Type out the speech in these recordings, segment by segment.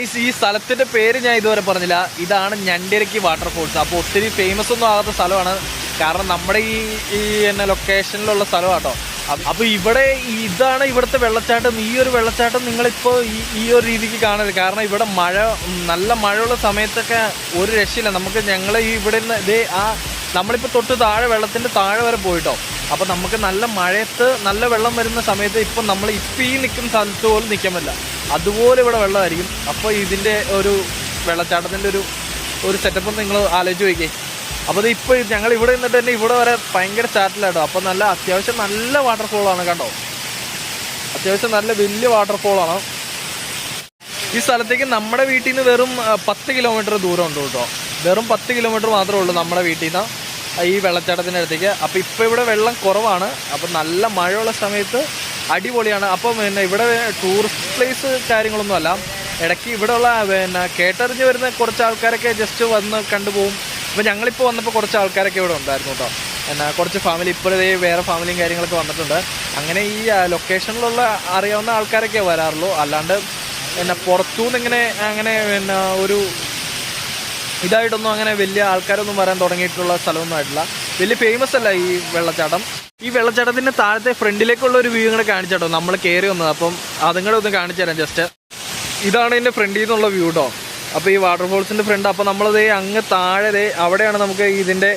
ഈ സ്ഥലത്തിന്റെ പേര് ഞാൻ ഇതുവരെ പറഞ്ഞില്ല. ഇതാണ് ഞണ്ടിരക്കി വാട്ടർഫോൾസ് അപ്പോൾ ഒത്തിരി ഫേമസ് ഒന്നും ആകാത്ത സ്ഥലമാണ്. കാരണം നമ്മുടെ ഈ ഈ എന്നെ ലൊക്കേഷനിലുള്ള സ്ഥലമാട്ടോ. അപ്പോൾ ഇവിടെ ഇതാണ് ഇവിടുത്തെ വെള്ളച്ചാട്ടം. ഈ ഒരു വെള്ളച്ചാട്ടം നിങ്ങളിപ്പോൾ ഈ ഈ ഒരു രീതിക്ക് കാണരുത്. കാരണം ഇവിടെ മഴ നല്ല മഴയുള്ള സമയത്തൊക്കെ ഒരു രക്ഷയില്ല. നമുക്ക് ഞങ്ങൾ ഈ ഇവിടെ നിന്ന് ഇതേ ആ നമ്മളിപ്പോൾ തൊട്ട് താഴെ വെള്ളത്തിന്റെ താഴെ വരെ പോയിട്ടോ. അപ്പോൾ നമുക്ക് നല്ല മഴയത്ത് നല്ല വെള്ളം വരുന്ന സമയത്ത് ഇപ്പം നമ്മൾ ഇപ്പം ഈ നിൽക്കുന്ന സ്ഥലത്ത് പോലും നിൽക്കാൻ പറ്റില്ല. അതുപോലെ ഇവിടെ വെള്ളമായിരിക്കും. അപ്പോൾ ഇതിന്റെ ഒരു വെള്ളച്ചാട്ടത്തിന്റെ ഒരു ഒരു സെറ്റപ്പ് നിങ്ങൾ ആലോചിച്ച് നോക്കിയേ. അപ്പോൾ ഇപ്പോൾ ഞങ്ങൾ ഇവിടെ നിന്നിട്ട് തന്നെ ഇവിടെ വരെ ഭയങ്കര ചാറ്റിലാട്ടോ അപ്പോൾ നല്ല അത്യാവശ്യം നല്ല വാട്ടർഫോളാണ് കണ്ടോ? അത്യാവശ്യം നല്ല വലിയ വാട്ടർഫോളാണ് ഈ സ്ഥലത്തേക്ക് നമ്മുടെ വീട്ടിൽ നിന്ന് വെറും പത്ത് കിലോമീറ്റർ ദൂരം ഉണ്ട് കേട്ടോ. വെറും പത്ത് കിലോമീറ്റർ മാത്രമേ ഉള്ളൂ നമ്മുടെ വീട്ടിൽ നിന്ന് ഈ വെള്ളച്ചാട്ടത്തിന്റെ അടുത്തേക്ക്. അപ്പോൾ ഇപ്പോൾ ഇവിടെ വെള്ളം കുറവാണ്. അപ്പോൾ നല്ല മഴയുള്ള സമയത്ത് അടിപൊളിയാണ്. അപ്പം പിന്നെ ഇവിടെ ടൂറിസ്റ്റ് പ്ലേസ് കാര്യങ്ങളൊന്നും അല്ല ഇടയ്ക്ക് ഇവിടെയുള്ള പിന്നെ കേട്ടറിഞ്ഞ് വരുന്ന കുറച്ച് ആൾക്കാരൊക്കെ ജസ്റ്റ് വന്ന് കണ്ടുപോകും അപ്പോൾ ഞങ്ങളിപ്പോൾ വന്നപ്പോൾ കുറച്ച് ആൾക്കാരൊക്കെ ഇവിടെ ഉണ്ടായിരുന്നു കേട്ടോ എന്നാ കുറച്ച് ഫാമിലി ഇപ്പോഴേ വേറെ ഫാമിലിയും കാര്യങ്ങളൊക്കെ വന്നിട്ടുണ്ട്. അങ്ങനെ ഈ ലൊക്കേഷനിലുള്ള അറിയാവുന്ന ആൾക്കാരൊക്കെ വരാറുള്ളൂ. അല്ലാണ്ട് പിന്നെ പുറത്തുനിന്ന് ഇങ്ങനെ അങ്ങനെ പിന്നെ ഒരു ഇതായിട്ടൊന്നും അങ്ങനെ വലിയ ആൾക്കാരൊന്നും വരാൻ തുടങ്ങിയിട്ടുള്ള സ്ഥലമൊന്നും ആയിട്ടില്ല. വലിയ ഫേമസ് അല്ല ഈ വെള്ളച്ചാട്ടം. ഈ വെള്ളച്ചാട്ടത്തിന്റെ താഴത്തെ ഫ്രണ്ടിലേക്കുള്ള ഒരു വ്യൂ ഇങ്ങനെ കാണിച്ചാട്ടോ. നമ്മൾ കയറി വന്നത്. അപ്പം അതും കൂടെ ഒന്ന് കാണിച്ചു തരാം ജസ്റ്റ് ഇതാണ് ഇതിന്റെ ഫ്രണ്ടിൽ നിന്നുള്ള വ്യൂ കേട്ടോ അപ്പോൾ ഈ വാട്ടർഫോൾസിന്റെ ഫ്രണ്ട് അപ്പോൾ നമ്മളത് അങ്ങ് താഴെ അവിടെയാണ് നമുക്ക് ഇതിന്റെ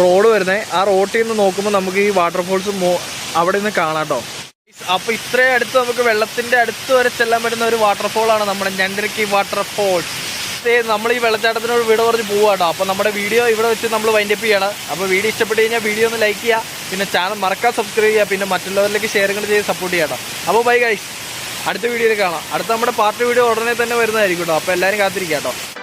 റോഡ് വരുന്നത്. ആ റോട്ടിൽ നിന്ന് നോക്കുമ്പോൾ നമുക്ക് ഈ വാട്ടർഫോൾസ് അവിടെ നിന്ന് കാണാം കേട്ടോ അപ്പൊ ഇത്രയും അടുത്ത് നമുക്ക് വെള്ളത്തിന്റെ അടുത്ത് വരെ ചെല്ലാൻ പറ്റുന്ന ഒരു വാട്ടർഫോൾ ആണ് നമ്മുടെ ഞണ്ടിരക്കി വാട്ടർഫോൾസ് നമ്മൾ ഈ വെള്ളച്ചാട്ടത്തിനോട് വീട് പറഞ്ഞ് പോവാട്ടോ അപ്പോൾ നമ്മുടെ വീഡിയോ ഇവിടെ വെച്ച് നമ്മൾ വൈൻഡപ്പ് ചെയ്യണം. അപ്പോൾ വീഡിയോ ഇഷ്ടപ്പെട്ട് കഴിഞ്ഞാൽ വീഡിയോ ഒന്ന് ലൈക്ക് ചെയ്യുക പിന്നെ ചാനൽ മറക്കാൻ സബ്സ്ക്രൈബ് ചെയ്യുക പിന്നെ മറ്റുള്ളവരിലേക്ക് ഷെയറുകൾ ചെയ്ത് സപ്പോർട്ട് ചെയ്യാട്ടോ അപ്പോൾ ബൈ ഗൈസ് അടുത്ത വീഡിയോയിൽ കാണാം. അടുത്ത നമ്മുടെ പാർട്ടി വീഡിയോ ഉടനെ തന്നെ വരുന്നതായിരിക്കും കേട്ടോ അപ്പോൾ എല്ലാവരും കാത്തിരിക്കാം കേട്ടോ